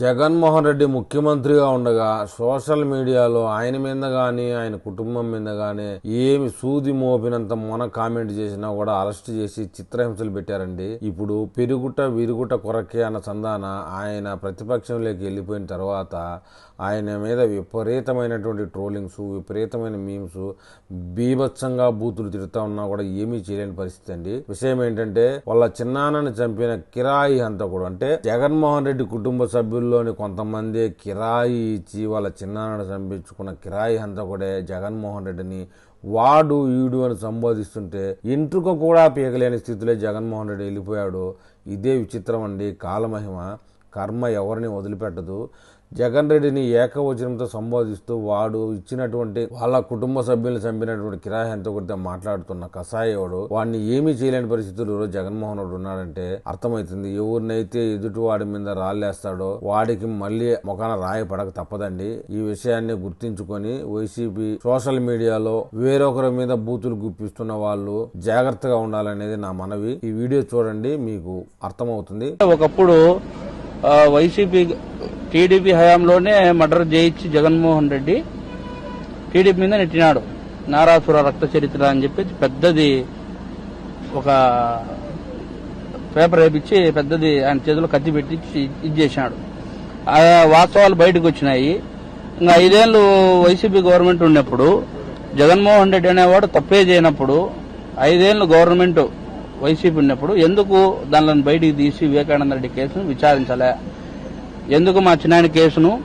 జగన్మోహన్ రెడ్డి ముఖ్యమంత్రిగా ఉండగా సోషల్ మీడియాలో ఆయన మీద కానీ ఆయన కుటుంబం మీద కానీ ఏమి సూది మోపినంత మొన కామెంట్ చేసినా కూడా అరెస్ట్ చేసి చిత్రహింసలు పెట్టారండి. ఇప్పుడు పెరుగుట విరుగుట కొరకే అన్న సందాన ఆయన ప్రతిపక్షంలోకి వెళ్ళిపోయిన తర్వాత ఆయన మీద విపరీతమైనటువంటి ట్రోలింగ్స్ విపరీతమైన మీమ్స్ బీభత్సంగా బూతులు తిడుతా ఉన్నా కూడా ఏమీ చేయలేని పరిస్థితి అండి. విషయం ఏంటంటే వాళ్ళ చిన్నాన్నని చంపిన కిరాయి హంతకుడు అంటే జగన్మోహన్ రెడ్డి కుటుంబ సభ్యులు సభ్యుల్లోని కొంతమంది కిరాయి ఇచ్చి వాళ్ళ చిన్నాన్నని చంపించుకున్న కిరాయి హంతకుడే జగన్మోహన్ రెడ్డిని వాడు ఈడు అని సంబోధిస్తుంటే ఇంట్రుకు కూడా పీకలేని స్థితిలో జగన్మోహన్ రెడ్డి వెళ్ళిపోయాడు. ఇదే విచిత్రం అండి. కాలమహిమ. కర్మ ఎవరిని వదిలిపెట్టదు. జగన్ రెడ్డిని ఏకవచనంతో సంబోధిస్తూ వాడు ఇచ్చినటువంటి వాళ్ళ కుటుంబ సభ్యులను చంపినటువంటి కిరాయి ఎంతకుడితో మాట్లాడుతున్న కసాయోడు వాడిని ఏమీ చేయలేని పరిస్థితుల్లో జగన్మోహన్ రెడ్డి ఉన్నాడంటే అర్థమవుతుంది. ఎవరినైతే ఎదుటి వాడి మీద రాళ్ళేస్తాడో వాడికి మళ్ళీ ముఖాన రాయి పడక తప్పదండి. ఈ విషయాన్ని గుర్తించుకొని వైసీపీ సోషల్ మీడియాలో వేరొకరి మీద బూతులు గుప్పిస్తున్న వాళ్ళు జాగ్రత్తగా ఉండాలనేది నా మనవి. ఈ వీడియో చూడండి మీకు అర్థమవుతుంది. ఒకప్పుడు వైసీపీ టీడీపీ హయాంలోనే మర్డర్ చేయించి జగన్మోహన్ రెడ్డి టీడీపీ మీద నెట్టినాడు. నారాసుర రక్త చరిత్ర అని చెప్పి పెద్దది ఒక పేపర్ వేపించి పెద్దది ఆయన చేతిలో కత్తి పెట్టి ఇది చేసినాడు ఆ వాస్తవాలు బయటకు వచ్చినాయి. ఇంకా ఐదేళ్ళు వైసీపీ గవర్నమెంట్ ఉన్నప్పుడు జగన్మోహన్ రెడ్డి అనేవాడు తప్పే చేయనప్పుడు ఐదేళ్ళు గవర్నమెంట్ వైసీపీ ఉన్నప్పుడు ఎందుకు దానిని బయటికి తీసి వివేకానంద రెడ్డి కేసును విచారించలే? ఎందుకు మా చిన్నాయన కేసును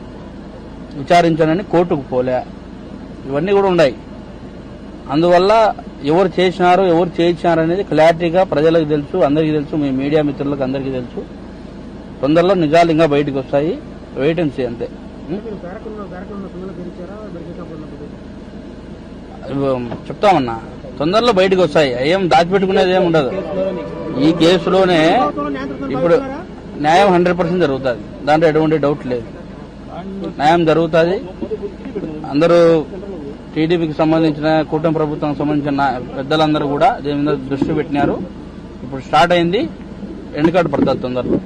విచారించాలని కోర్టుకు పోలే. ఇవన్నీ కూడా ఉన్నాయి. అందువల్ల ఎవరు చేసినారు ఎవరు చేయించినారు అనేది క్లారిటీగా ప్రజలకు తెలుసు అందరికీ తెలుసు మీ మీడియా మిత్రులకు అందరికీ తెలుసు. తొందరలో నిజాలు ఇంకా బయటకు వస్తాయి. వెయిట్ అండ్ సీ అంతే. చెప్తామన్నా. తొందరలో బయటకు వస్తాయి. ఏం దాచిపెట్టుకునేది ఏం ఉండదు. ఈ కేసులోనే ఇప్పుడు న్యాయం హండ్రెడ్ పర్సెంట్ జరుగుతుంది. దాంట్లో ఎటువంటి డౌట్ లేదు. న్యాయం జరుగుతుంది. అందరూ టీడీపీకి సంబంధించిన కూటమి ప్రభుత్వం సంబంధించిన పెద్దలందరూ కూడా దీని మీద దృష్టి పెట్టినారు. ఇప్పుడు స్టార్ట్ అయింది. ఎండుకాటు పడుతుంది తొందరలో.